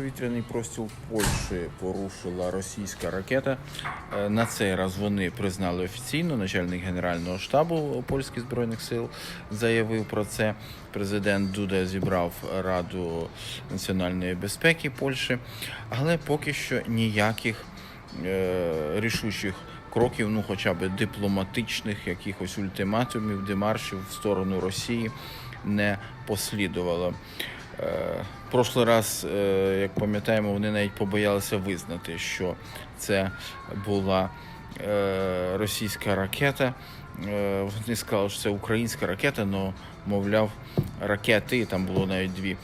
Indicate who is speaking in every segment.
Speaker 1: Повітряний простір Польщі порушила російська ракета. Е, На цей раз вони признали офіційно. Начальник Генерального штабу польських збройних сил заявив про це. Президент Дуда зібрав Раду національної безпеки Польщі, але поки що ніяких е, рішучих кроків, ну хоча б дипломатичних, якихось ультиматумів, демаршів в сторону Росії не послідувало. Е, Прошлий раз, е, як пам'ятаємо, вони навіть побоялися визнати, що це була е, російська ракета. Вони сказали, що це українська ракета, але, мовляв, ракети, там було навіть дві.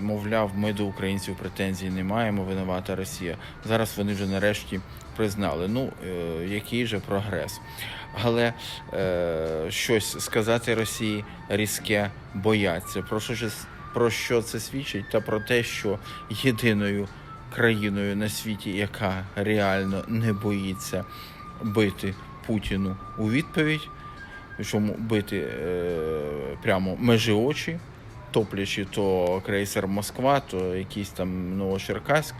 Speaker 1: Мовляв, ми до українців претензій не маємо, винувата Росія. Зараз вони вже нарешті признали. Ну, який же прогрес. Але щось сказати Росії різке бояться. Про що, ж- про що це свідчить? Та про те, що єдиною країною на світі, яка реально не боїться бити Путіну у відповідь, причому бити е, прямо межі очі, топлячи то крейсер Москва, то якийсь там Новочеркаськ,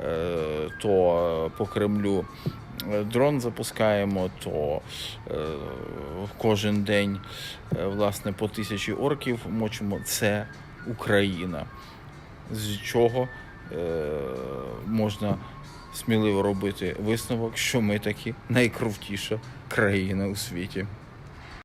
Speaker 1: е, то по Кремлю е, дрон запускаємо, то е, кожен день е, власне по тисячі орків мочимо. Це Україна. З чого е, можна сміливо робити висновок, що ми таки найкрутіша країна у світі.